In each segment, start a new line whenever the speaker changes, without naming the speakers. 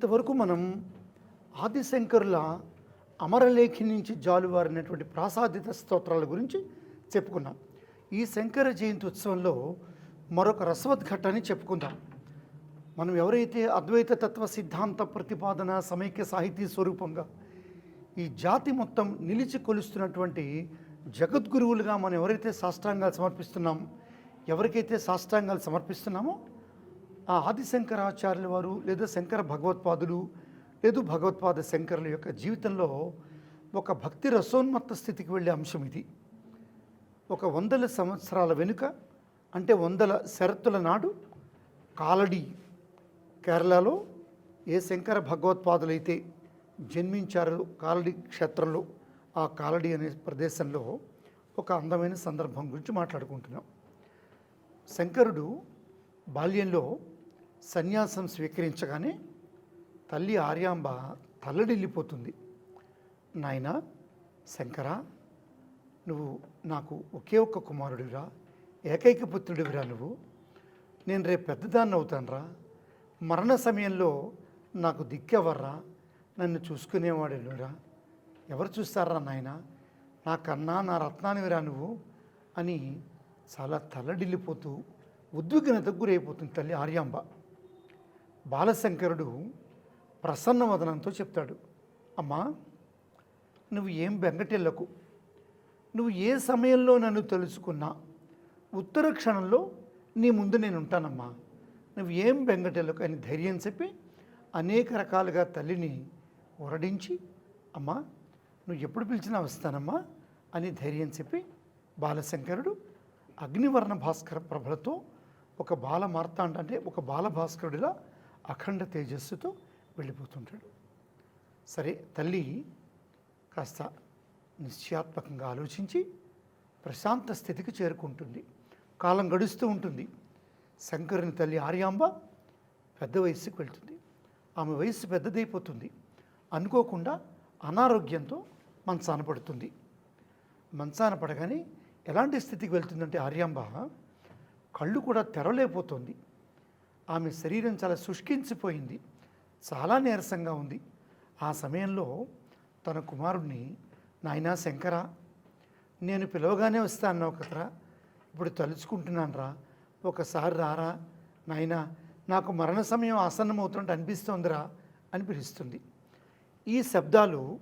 ఇంతవరకు మనం ఆదిశంకరుల అమరలేఖి నుంచి జాలువారినటువంటి ప్రాసాదిత స్తోత్రాల గురించి చెప్పుకున్నాం. ఈ శంకర జయంతి ఉత్సవంలో మరొక రసవద్ఘట్టాన్ని చెప్పుకుందాం. మనం ఎవరైతే అద్వైత తత్వ సిద్ధాంత ప్రతిపాదన సమైక్య సాహితీ స్వరూపంగా ఈ జాతి మొత్తం నిలిచి కొలుస్తున్నటువంటి జగద్గురువులుగా మనం ఎవరైతే సాష్టాంగాలు సమర్పిస్తున్నాం ఎవరికైతే సాష్టాంగాలు సమర్పిస్తున్నామో ఆ ఆదిశంకరాచార్యుల వారు లేదా శంకర భగవత్పాదులు లేదు భగవత్పాద శంకరుల యొక్క జీవితంలో ఒక భక్తి రసోన్మత్త స్థితికి వెళ్ళే అంశం ఇది. ఒక వందల సంవత్సరాల వెనుక అంటే వందల శరత్తుల నాడు కాలడి కేరళలో ఏ శంకర భగవత్పాదులైతే జన్మించారో కాలడి క్షేత్రంలో ఆ కాలడి అనే ప్రదేశంలో ఒక అందమైన సందర్భం గురించి మాట్లాడుకుంటున్నాం. శంకరుడు బాల్యంలో సన్యాసం స్వీకరించగానే తల్లి ఆర్యాంబ తల్లడిల్లిపోతుంది. నాయన శంకర నువ్వు నాకు ఒకే ఒక్క కుమారుడివిరా ఏకైక పుత్రుడివిరా నువ్వు. నేను రేపు పెద్దదాన్ని అవుతానురా. మరణ సమయంలో నాకు దిక్కెవర్రా. నన్ను చూసుకునేవాడెలురా ఎవరు చూస్తారా నాయన? నా కన్నా నా రత్నానివిరా నువ్వు అని చాలా తల్లడిల్లిపోతూ ఉద్విగ్నతకు గురైపోతుంది తల్లి ఆర్యాంబ. బాలశంకరుడు ప్రసన్న వదనంతో చెప్తాడు అమ్మా నువ్వు ఏం బెంగటిల్లకు నువ్వు ఏ సమయంలో నన్ను తెలుసుకున్నా? ఉత్తర క్షణంలో నీ ముందు నేను ఉంటానమ్మా నువ్వు ఏం బెంగటెళ్ళకు? అని ధైర్యం చెప్పి అనేక రకాలుగా తల్లిని ఒరడించి అమ్మా నువ్వు ఎప్పుడు పిలిచినా వస్తానమ్మా అని ధైర్యం చెప్పి బాలశంకరుడు అగ్నివర్ణ భాస్కర ప్రభలతో ఒక బాల మార్తాండ అంటే ఒక బాల భాస్కరుడిలా అఖండ తేజస్సుతో వెళ్ళిపోతుంటాడు. సరే తల్లి కాస్త నిశ్చయాత్మకంగా ఆలోచించి ప్రశాంత స్థితికి చేరుకుంటుంది. కాలం గడుస్తూ ఉంటుంది. శంకరుని తల్లి ఆర్యాంబ పెద్ద వయస్సుకు వెళ్తుంది. ఆమె వయస్సు పెద్దదైపోతుంది. అనుకోకుండా అనారోగ్యంతో మంచాన పడుతుంది. మంచాన పడగానే ఎలాంటి స్థితికి వెళ్తుందంటే ఆర్యాంబ కళ్ళు కూడా తెరలేకపోతుంది ఆమె శరీరం చాలా శుష్కించిపోయింది. చాలా నీరసంగా ఉంది. ఆ సమయంలో తన కుమారుడిని నాయనా శంకర నేను పిలవగానే వస్తాను అన్నావు కదరా. ఇప్పుడు తలుచుకుంటున్నాను రా ఒకసారి రారా. నాయనా నాకు మరణ సమయం ఆసన్నమవుతుంటే అనిపిస్తోందిరా అని పిలుస్తుంది. ఈ శబ్దాలు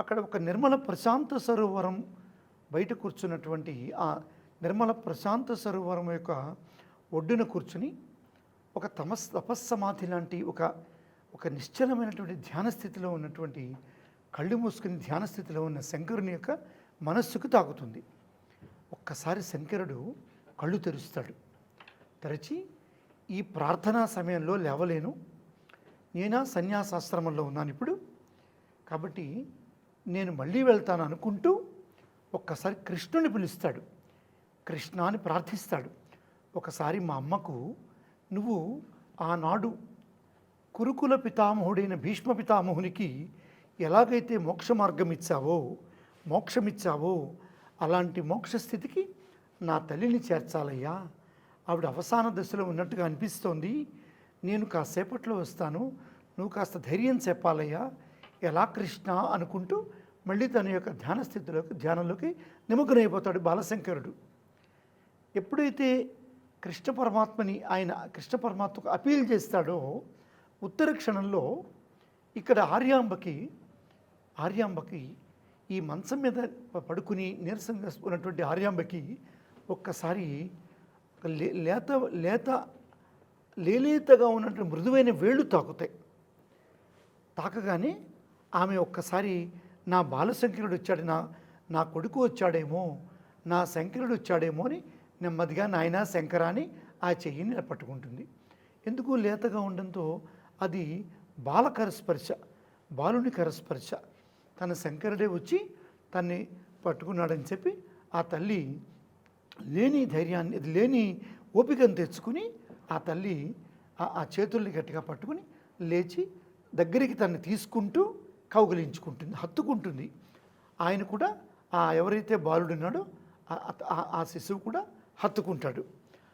అక్కడ ఒక నిర్మల ప్రశాంత సరోవరం బయట కూర్చున్నటువంటి ఆ నిర్మల ప్రశాంత సరోవరం యొక్క ఒడ్డున కూర్చుని ఒక తమస్ తపస్సమాధి లాంటి ఒక ఒక నిశ్చలమైనటువంటి ధ్యాన స్థితిలో ఉన్నటువంటి కళ్ళు మూసుకుని ధ్యాన స్థితిలో ఉన్న శంకరుని యొక్క మనస్సుకు తాకుతుంది. ఒక్కసారి శంకరుడు కళ్ళు తెరుస్తాడు. తెరచి ఈ ప్రార్థనా సమయంలో లేవలేను. నేనా సన్యాసాశ్రమంలో ఉన్నాను ఇప్పుడు. కాబట్టి నేను మళ్ళీ వెళ్తాను అనుకుంటూ ఒక్కసారి కృష్ణుని పిలుస్తాడు. కృష్ణ అని ప్రార్థిస్తాడు. ఒకసారి మా అమ్మకు నువ్వు ఆనాడు కురుకుల పితామహుడైన భీష్మ పితామహునికి ఎలాగైతే మోక్ష మార్గం ఇచ్చావో మోక్షమిచ్చావో అలాంటి మోక్ష స్థితికి నా తల్లిని చేర్చాలయ్యా. ఆవిడ అవసాన దశలో ఉన్నట్టుగా అనిపిస్తోంది. నేను కాసేపట్లో వస్తాను. నువ్వు కాస్త ధైర్యం చెప్పాలయ్యా. ఎలా కృష్ణ అనుకుంటూ మళ్ళీ తన యొక్క ధ్యాన స్థితిలోకి ధ్యానంలోకి నిమగ్నమైపోతాడు బాలశంకరుడు. ఎప్పుడైతే కృష్ణ పరమాత్మని ఆయన కృష్ణ పరమాత్మకు అపీల్ చేస్తాడో ఉత్తర క్షణంలో ఇక్కడ ఆర్యాంబకి ఆర్యాంబకి ఈ మంచం మీద పడుకుని నీరసంగా ఉన్నటువంటి ఆర్యాంబకి ఒక్కసారి లే- లేత లేత లేలేతగా ఉన్నటువంటి మృదువైన వేళ్ళు తాకుతాయి. తాకగానే ఆమె ఒక్కసారి నా బాలశంకరుడు వచ్చాడు నా నా కొడుకు వచ్చాడేమో నా శంకరుడు వచ్చాడేమో అని నెమ్మదిగా నాయన శంకర అని ఆ చెయ్యిని పట్టుకుంటుంది ఎందుకు లేతగా ఉండడంతో అది బాలకరస్పర్శ బాలుని కరస్పర్శ. తన శంకరుడే వచ్చి తన్ని పట్టుకున్నాడని చెప్పి ఆ తల్లి లేని ధైర్యాన్ని లేని ఓపికను తెచ్చుకుని ఆ తల్లి ఆ- చేతుల్ని గట్టిగా పట్టుకుని లేచి దగ్గరికి తన్ని తీసుకుంటూ కౌగిలించుకుంటుంది హత్తుకుంటుంది. ఆయన కూడా ఆ ఎవరైతే బాలుడున్నాడో ఆ- ఆ శిశువు కూడా హత్తుకుంటాడు.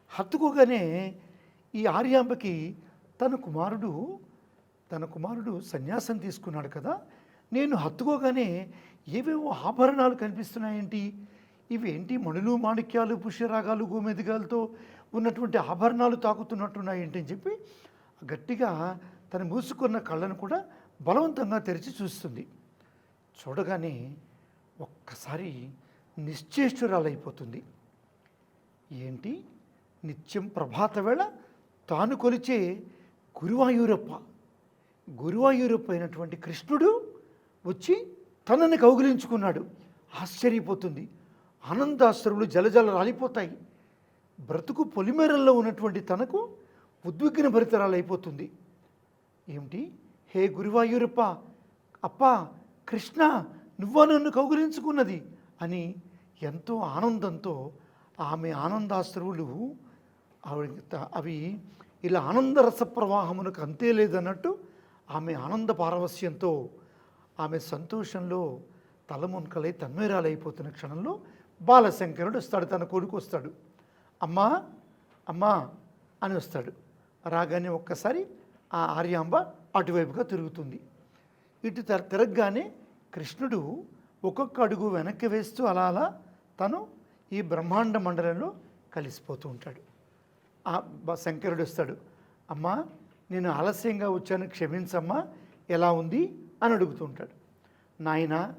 హత్తుకోగానే ఈ ఆర్యాంబకి తన కుమారుడు తన కుమారుడు సన్యాసం తీసుకున్నాడు కదా నేను హత్తుకోగానే ఏవేవో ఆభరణాలు కనిపిస్తున్నాయేంటి? ఇవేంటి మణులు మాణిక్యాలు పుష్యరాగాలు గోమెదిగాలతో ఉన్నటువంటి ఆభరణాలు తాకుతున్నట్టున్నాయేంటి అని చెప్పి గట్టిగా తను మూసుకున్న కళ్ళను కూడా బలవంతంగా తెరిచి చూస్తుంది. చూడగానే ఒక్కసారి నిశ్చేష్టురాలైపోతుంది. ఏంటి? నిత్యం ప్రభాత వేళ తాను కొలిచే గురువాయూరప్ప. గురువాయూరప్ప అయినటువంటి కృష్ణుడు వచ్చి తనని కౌగిలించుకున్నాడు. ఆశ్చర్యపోతుంది. ఆనందాశ్రములు జలజల రాలిపోతాయి. బ్రతుకు పొలిమేరల్లో ఉన్నటువంటి తనకు ఉద్విగ్న భరితరాలైపోతుంది. ఏమిటి? హే గురువాయూరప్ప అప్ప కృష్ణ నువ్వా నన్ను కౌగులించుకున్నది? అని ఎంతో ఆనందంతో ఆమె ఆనందాశ్రువులు ఆవిడ అవి ఇలా ఆనందరస ప్రవాహమునకు అంతే లేదన్నట్టు ఆమె ఆనంద పారవస్యంతో ఆమె సంతోషంలో తలమునకలై తన్మేరాలైపోతున్న క్షణంలో బాలశంకరుడు వస్తాడు తన కొడుకు వస్తాడు. అమ్మా అమ్మా అని వస్తాడు. రాగానే ఒక్కసారి ఆ ఆర్యాంబ అటువైపుగా తిరుగుతుంది. ఇటు తిరగగానే కృష్ణుడు ఒక్కొక్క అడుగు వెనక్కి వేస్తూ అలా అలా తను ఈ బ్రహ్మాండ మండలంలో కలిసిపోతూ ఉంటాడు. ఆ శంకరుడు వస్తాడు అమ్మా నేను ఆలస్యంగా వచ్చాను క్షమించమ్మా ఎలా ఉంది? అని అడుగుతూ ఉంటాడు. నాయన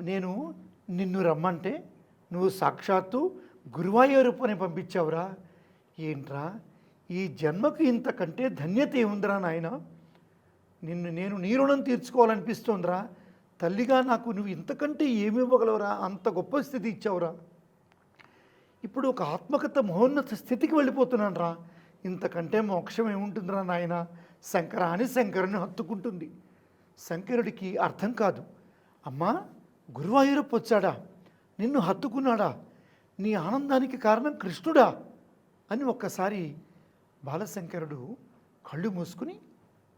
నేను నిన్ను రమ్మంటే నువ్వు సాక్షాత్తు గురువాయూరుపుని పంపించావురా. ఏంట్రా ఈ జన్మకు ఇంతకంటే ధన్యత ఏముందిరా నాయన? నిన్ను నేను నీ రుణం తీర్చుకోవాలనిపిస్తోందిరా. తల్లిగా నాకు నువ్వు ఇంతకంటే ఏమి ఇవ్వగలవురా? అంత గొప్ప స్థితి ఇచ్చావురా. ఇప్పుడు ఒక ఆత్మకత మహోన్నత స్థితికి వెళ్ళిపోతున్నాను రా. ఇంతకంటే మోక్షం ఏముంటుందిరా నాయన? శంకర అని శంకరుని హత్తుకుంటుంది. శంకరుడికి అర్థం కాదు. అమ్మా గురువాయూరప్ప వచ్చాడా? నిన్ను హత్తుకున్నాడా? నీ ఆనందానికి కారణం కృష్ణుడా? అని ఒక్కసారి బాలశంకరుడు కళ్ళు మూసుకుని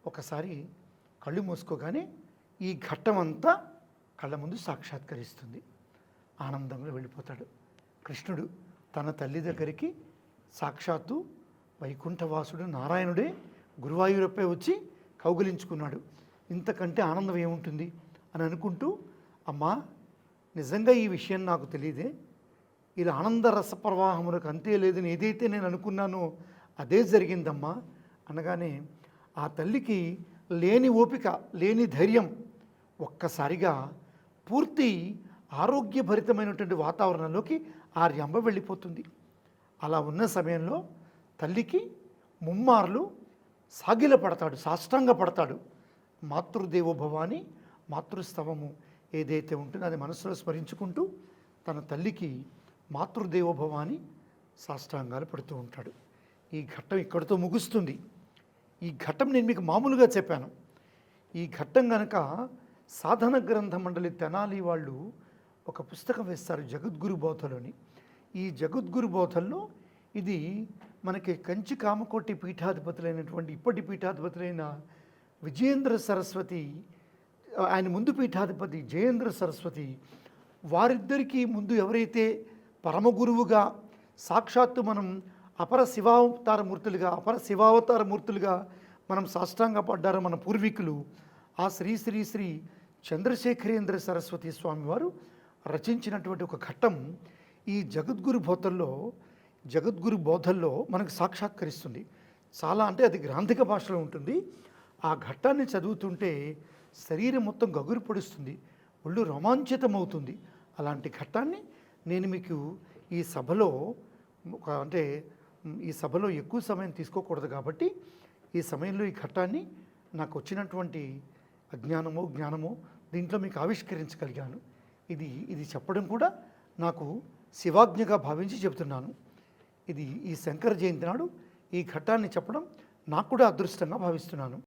ఒకసారి కళ్ళు మూసుకోగానే ఈ ఘట్టం అంతా కళ్ళ ముందు సాక్షాత్కరిస్తుంది. ఆనందంలో వెళ్ళిపోతాడు. కృష్ణుడు తన తల్లి దగ్గరికి సాక్షాత్తు వైకుంఠవాసుడు నారాయణుడే గురువాయూరప్పే వచ్చి కౌగిలించుకున్నాడు. ఇంతకంటే ఆనందం ఏముంటుంది? అని అనుకుంటూ అమ్మా నిజంగా ఈ విషయం నాకు తెలియదే. ఇలా ఆనంద రస ప్రవాహములకు అంతే లేదని ఏదైతే నేను అనుకున్నానో అదే జరిగిందమ్మా అనగానే ఆ తల్లికి లేని ఓపిక లేని ధైర్యం ఒక్కసారిగా పూర్తి ఆరోగ్యభరితమైనటువంటి వాతావరణంలోకి ఆ రెంబ వెళ్ళిపోతుంది. అలా ఉన్న సమయంలో తల్లికి ముమ్మార్లు సాగిల పడతాడు సాష్టాంగ పడతాడు. మాతృదేవోభవాని మాతృస్తవము ఏదైతే ఉంటుందో అది మనసులో స్మరించుకుంటూ తన తల్లికి మాతృదేవోభవాని సాష్టాంగాలు పడుతూ ఉంటాడు. ఈ ఘట్టం ఇక్కడితో ముగుస్తుంది. ఈ ఘట్టం నేను మీకు మామూలుగా చెప్పాను. ఈ ఘట్టం గనక సాధన గ్రంథ మండలి తెనాలి వాళ్ళు ఒక పుస్తకం వేస్తారు జగద్గురు బోధలోని ఈ జగద్గురు బోధల్లో ఇది మనకి కంచి కామకోటి పీఠాధిపతులైనటువంటి ఇప్పటి పీఠాధిపతులైన విజయేంద్ర సరస్వతి ఆయన ముందు పీఠాధిపతి జయేంద్ర సరస్వతి వారిద్దరికీ ముందు ఎవరైతే పరమగురువుగా సాక్షాత్తు మనం అపర శివావతార మూర్తులుగా అపర శివావతార మూర్తులుగా మనం సాష్టాంగ పడ్డారో మన పూర్వీకులు ఆ శ్రీ శ్రీ శ్రీ చంద్రశేఖరేంద్ర సరస్వతి స్వామివారు రచించినటువంటి ఒక ఘట్టం ఈ జగద్గురు బోధల్లో జగద్గురు బోధల్లో మనకు సాక్షాత్కరిస్తుంది. చాలా అంటే అది గ్రాంధిక భాషలో ఉంటుంది. ఆ ఘట్టాన్ని చదువుతుంటే శరీరం మొత్తం గగురు పొడుస్తుంది ఒళ్ళు రోమాంచితమవుతుంది. అలాంటి ఘట్టాన్ని నేను మీకు ఈ సభలో ఒక అంటే ఈ సభలో ఎక్కువ సమయం తీసుకోకూడదు కాబట్టి ఈ సమయంలో ఈ ఘట్టాన్ని నాకు వచ్చినటువంటి అజ్ఞానమో జ్ఞానమో దీంట్లో మీకు ఆవిష్కరించగలిగాను. ఇది ఇది చెప్పడం కూడా నాకు శివాజ్ఞగా భావించి చెబుతున్నాను. ఇది ఈ శంకర జయంతి నాడు ఈ ఘట్టాన్ని చెప్పడం నాకు కూడా అదృష్టంగా భావిస్తున్నాను.